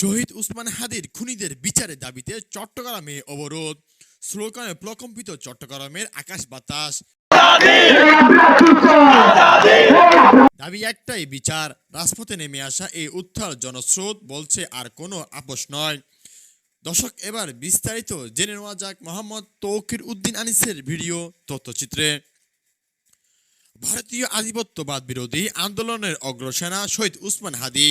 শহীদ উসমান হাদির খুনিদের বিচারের দাবিতে চট্টগ্রামে অবরোধ। স্লোগানে প্রকম্পিত চট্টগ্রামের আকাশ বাতাস। দাবি একটাই বিচার। রাজপথে নেমে আসা এই উত্থার জনস্রোত বলছে আর কোনো আপোষ নয়। দর্শক এবার বিস্তারিত জেনে নেওয়া যাক মোহাম্মদ তৌকির উদ্দিন আনিসের ভিডিও তথ্যচিত্রে। ভারতীয় আধিপত্যবাদ বিরোধী আন্দোলনের অগ্রসেনা শহীদ উসমান হাদি।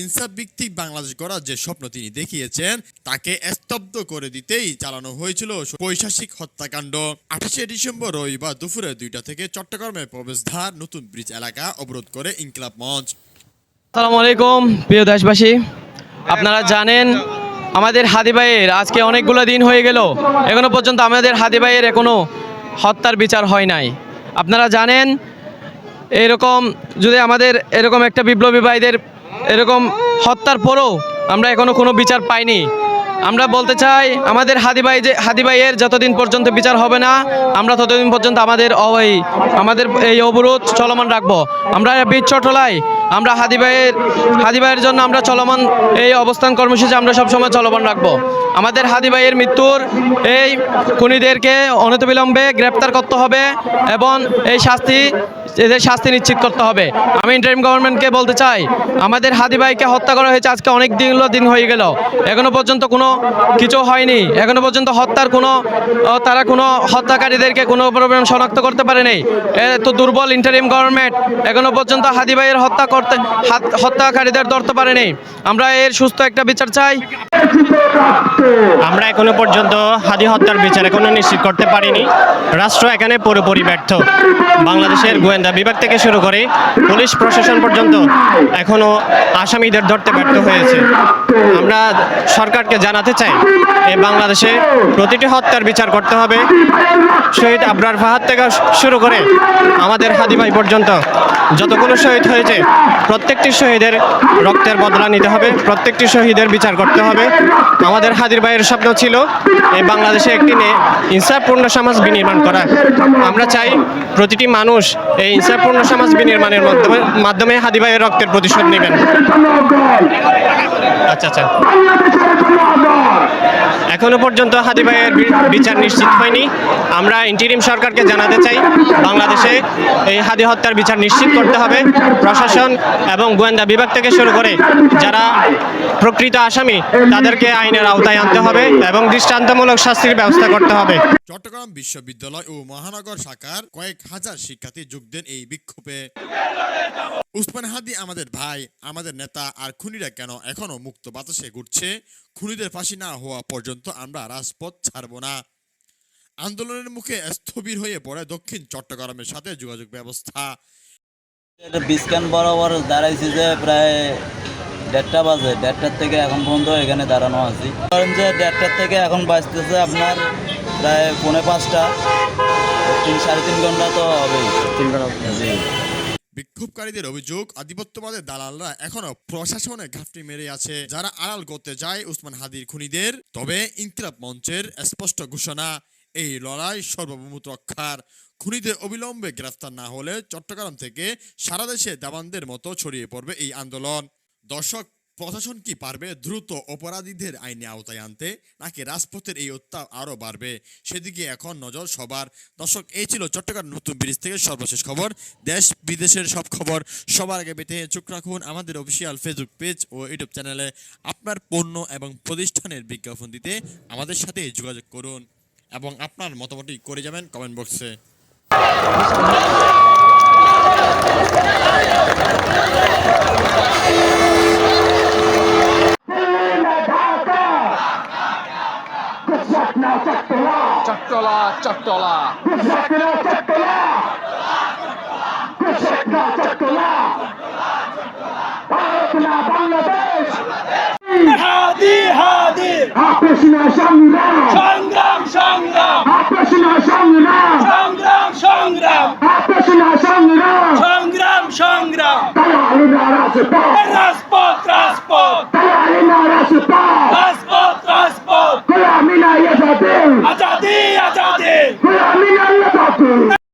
ইনসাফ ভিত্তিক বাংলাদেশ গড়ার যে স্বপ্ন তিনি দেখিয়েছেন, তাকে স্তব্ধ করে দিতেই চালানো হয়েছিল পৈশাসিক হত্যাকাণ্ড। আঠাশে ডিসেম্বর রবিবার দুপুরে দুইটা থেকে চট্টগ্রামের প্রবেশদ্বার নতুন ব্রিজ এলাকা অবরোধ করে ইনকলাব মঞ্চ। আসসালামু আলাইকুম, প্রিয় দেশবাসী। আপনারা জানেন, আমাদের হাদি ভাইয়ের আজকে অনেকগুলো দিন হয়ে গেল। এখনও পর্যন্ত আমাদের হাদি ভাইয়ের এখনও হত্যার বিচার হয় নাই। আপনারা জানেন এরকম যদি আমাদের এরকম একটা বিপ্লবী ভাইদের এরকম হত্যার পরেও আমরা এখনও কোনো বিচার পাইনি, আমরা বলতে চাই আমাদের হাদি ভাই যে হাদি ভাইয়ের যতদিন পর্যন্ত বিচার হবে না, আমরা ততদিন পর্যন্ত আমাদের অ- এই আমাদের এই অবরোধ চলমান রাখব। আমরা বীর চটলায় আমরা হাদি ভাইয়ের হাদি ভাইয়ের জন্য আমরা চলমান এই অবস্থান কর্মসূচি আমরা সবসময় চলমান রাখব। আমাদের হাদি ভাইয়ের মৃত্যুর এই খুনিদেরকে অনতবিলম্বে গ্রেপ্তার করতে হবে এবং এই শাস্তি এদের শাস্তি নিশ্চিত করতে হবে। আমি ইন্টারিম গভর্নমেন্টকে বলতে চাই, আমাদের হাদি ভাইকে হত্যা করা হয়েছে আজকে অনেক দিনগুলো, দিন হয়ে গেল। এখনও পর্যন্ত কোনো কিছু হয়নি। এখনও পর্যন্ত হত্যার কোনো তারা কোনো হত্যাকারীদেরকে কোনো প্রবলেম শনাক্ত করতে পারেনি এত দুর্বল ইন্টারিম গভর্নমেন্ট এখনও পর্যন্ত হাদি ভাইয়ের হত্যা করতে, হাত- হত্যাকারীদের ধরতে পারেনি আমরা এর সুস্থ একটা বিচার চাই। আমরা এখনও পর্যন্ত হাদি হত্যার বিচার এখনও নিশ্চিত করতে পারিনি। রাষ্ট্র এখানে পুরোপুরি ব্যর্থ। বাংলাদেশের গোয়েন্দা বিভাগ থেকে শুরু করে পুলিশ প্রশাসন পর্যন্ত এখনও আসামিদের ধরতে ব্যর্থ হয়েছে। আমরা সরকারকে জানাতে চাই এই বাংলাদেশে প্রতিটি হত্যার বিচার করতে হবে। শহীদ আবরার ফাহাদ থেকে শুরু করে আমাদের হাদি ভাই পর্যন্ত যতগুলো শহীদ হয়েছে, প্রত্যেকটি শহীদের রক্তের বদলা নিতে হবে, প্রত্যেকটি শহীদের বিচার করতে হবে। আমাদের হাদির ভাইয়ের স্বপ্ন ছিল এই বাংলাদেশে একটি ইনসাফপূর্ণ সমাজ বিনির্মাণ করা। আমরা চাই প্রতিটি মানুষ এই ইনসাফপূর্ণ সমাজ বিনির্মাণের মাধ্যমে মাধ্যমে হাদি ভাইয়ের রক্তের প্রতিশোধ নেবেন। আচ্ছা আচ্ছা। এখনও পর্যন্ত হাদি ভাইয়ের বিচার নিশ্চিত হয়নি। আমরা ইন্টিরিম সরকারকে জানাতে চাই। বাংলাদেশে এই হাদি হত্যার বিচার নিশ্চিত করতে হবে। প্রশাসন এবং গোয়েন্দা বিভাগ থেকে শুরু করে যারা প্রকৃত আসামি, তাদেরকে আইনের আওতায় আনতে হবে এবং দৃষ্টান্তমূলক শাস্তির ব্যবস্থা করতে হবে। চট্টগ্রাম বিশ্ববিদ্যালয় ও মহানগর শাখার কয়েক হাজার শিক্ষার্থী যোগ দেন এই বিক্ষোভে। উসমান হাদি আমাদের ভাই, আমাদের নেতা আর খুনিরা কেন এখনও মুক্ত বাতাসে ঘুরছে? খুনিদের ফাঁসি না হওয়া পর্যন্ত আমরা রাজপথ ছাড়ব না। আন্দোলনের মুখে স্থবির হয়ে পড়ে দক্ষিণ চট্টগ্রামের সাথে যোগাযোগ ব্যবস্থা। এটা বিস্কান বরাবর দাঁড়াইছি যে প্রায় দেড়টা বাজে দেড়টার থেকে এখন পর্যন্ত এখানে দাঁড়ানো আছি। ধরেন যে দেড়টার থেকে এখন বাজতেছে আপনার প্রায় পৌনে পাঁচটা তিন সাড়ে তিন ঘণ্টা তো হবেই। তিন ঘণ্টা জি। বিক্ষোভকারীদের অভিযোগ আধিপত্যবাদের দালালরা এখনও প্রশাসনের ঘাপটি মেরে আছে। যারা আড়াল করতে যায় উসমান হাদির খুনিদের তবে ইনকিলাব মঞ্চের স্পষ্ট ঘোষণা। এই লড়াই সর্বভৌমত রক্ষার খুনিদের অবিলম্বে গ্রেফতার না হলে চট্টগ্রাম থেকে সারা দেশে দেওয়ানদের মতো ছড়িয়ে পড়বে এই আন্দোলন। দর্শক, প্রশাসন কি পারবে দ্রুত অপরাধীদের আইনে আওতায় আনতে, নাকি রাজপথের এই উত্তাপ আরও বাড়বে? সেদিকে এখন নজর সবার। দর্শক, এই ছিল চট্টগ্রাম নতুন ব্রিজ থেকে সর্বশেষ খবর। দেশ বিদেশের সব খবর সবার আগে পেতে চোখ রাখুন আমাদের অফিসিয়াল ফেসবুক পেজ ও ইউটিউব চ্যানেলে। আপনার পণ্য এবং প্রতিষ্ঠানের বিজ্ঞাপন দিতে আমাদের সাথে যোগাযোগ করুন। এবং আপনার মতামতটি করে যাবেন কমেন্ট বক্সে চট্টলা চট্টলা। বাংলাদেশ। হাদি হাদি। সংগ্রাম রাজপথ রাজপথ রাজপথ তাহলে না রাজপথ রাজপথ রাজপথ গোলামি না আজাদি আজাদি গোলামি না আজাদি